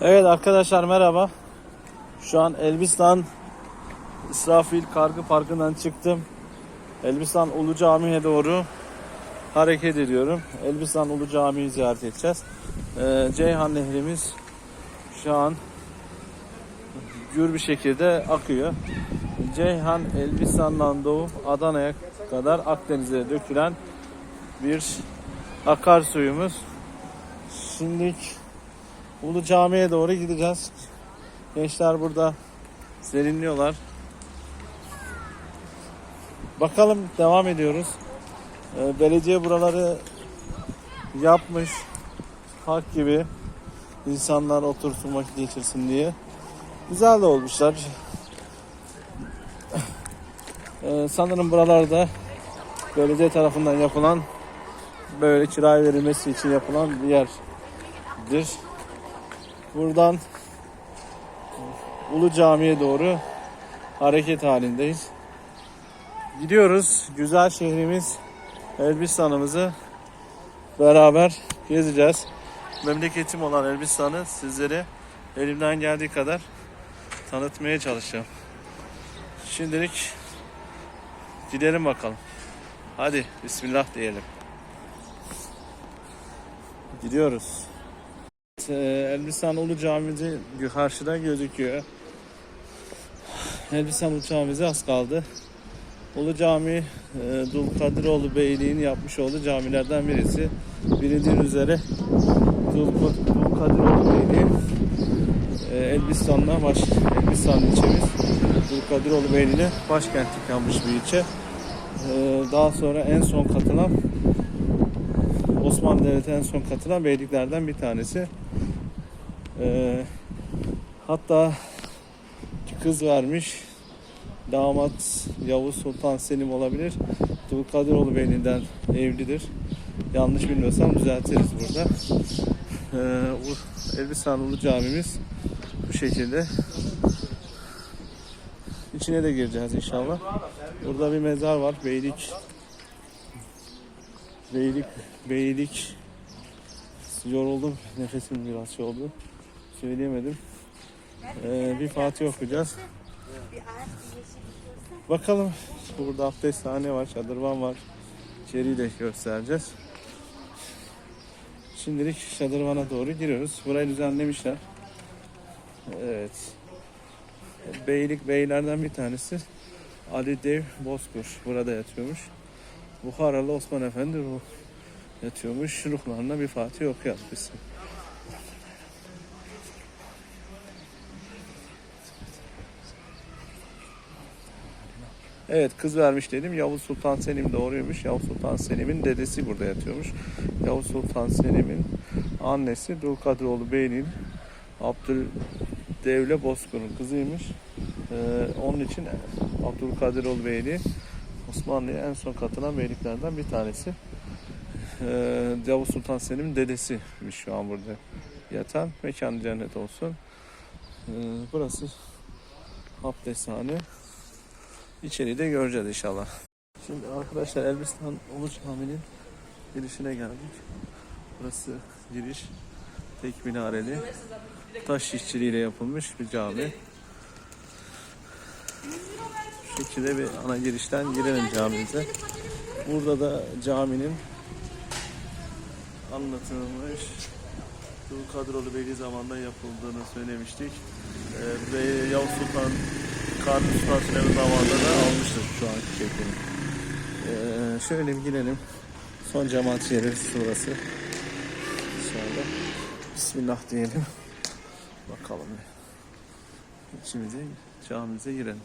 Evet arkadaşlar merhaba. Şu an Elbistan İsrafil Kargı Parkı'ndan çıktım. Elbistan Ulu Camii'ye doğru hareket ediyorum. Elbistan Ulu Camii'yi ziyaret edeceğiz. Ee, Ceyhan Nehrimiz şu an gür bir şekilde akıyor. Ceyhan Elbistan'dan doğup Adana'ya kadar Akdeniz'e dökülen bir akarsuyumuz. Şimdi Ulu Cami'ye doğru gideceğiz. Gençler burada serinliyorlar. Bakalım devam ediyoruz. Ee, belediye buraları yapmış. Park gibi insanlar otursun vakit geçirsin diye. Güzel de olmuşlar. Ee, sanırım buralarda belediye tarafından yapılan böyle kiraya verilmesi için yapılan bir yerdir. Buradan Ulu Cami'ye doğru hareket halindeyiz. Gidiyoruz. Güzel şehrimiz Elbistan'ımızı beraber gezeceğiz. Memleketim olan Elbistan'ı sizlere elimden geldiği kadar tanıtmaya çalışacağım. Şimdilik gidelim bakalım. Hadi Bismillah diyelim. Gidiyoruz. Ee, Elbistan Ulu Camisi karşıda gözüküyor. Elbistan Ulu Camisi az kaldı. Ulu Cami e, Dulkadiroğlu Beyliği'nin yapmış olduğu camilerden birisi. Bilindiğin üzere Dul- Dulkadiroğlu Beyliği e, Elbistan'da baş, Elbistan ilçemiz Dulkadiroğlu Beyliği'ne başkentlik yapmış bir ilçe. E, daha sonra en son katılan Osmanlı Devleti'ne en son katılan beyliklerden bir tanesi. Ee, hatta kız vermiş. Damat Yavuz Sultan Selim olabilir. Dulkadiroğlu Beyliği'nden evlidir. Yanlış bilmiyorsam düzeltiriz burada. Ee, Elbistan Camimiz bu şekilde. İçine de gireceğiz inşallah. Burada bir mezar var. Beylik Beylik, beylik. Yoruldum. Nefesim biraz şey oldu. Söyleyemedim. Ee, bir Fatih okuyacağız. Bakalım. Burada abdesthane var, şadırvan var. İçeriği de göstereceğiz. Şimdilik şadırvana doğru giriyoruz. Burayı düzenlemişler. Evet. Beylik beylerden bir tanesi Ali Dev Bozkur burada yatıyormuş. Buharalı Osman Efendi ruh yatıyormuş. Ruhlarına bir Fatih okuyalım biz. Evet kız vermiş dedim. Yavuz Sultan Selim doğruymuş. Yavuz Sultan Selim'in dedesi burada yatıyormuş. Yavuz Sultan Selim'in annesi Dulkadiroğlu Bey'in Abdüldevle Bozkur'un kızıymış. Ee, onun için Abdülkadiroğlu Beyliği Osmanlı'ya en son katılan beyliklerden bir tanesi. Ee, Yavuz Sultan Selim'in dedesiymiş şu an burada yatan. Mekan cennet olsun. Ee, burası abdesthane. İçeriği de göreceğiz inşallah. Şimdi arkadaşlar Elbistan Ulu Camii'nin girişine geldik. Burası giriş. Tek minareli. Taş işçiliğiyle yapılmış bir cami. Şekilde bir ana girişten girelim camimize. Burada da caminin anlatılmış Dulkadiroğlu Beyliği zamanında yapıldığını söylemiştik. Ee, ve Yavuz Sultan Kanuni Sultan Süleyman zamanında da almıştır şu anki şeklini. Ee, şöyle bir girelim. Son cemaat yeri burası. Sonra Bismillah diyelim. Bakalım. İçimize camimize girelim.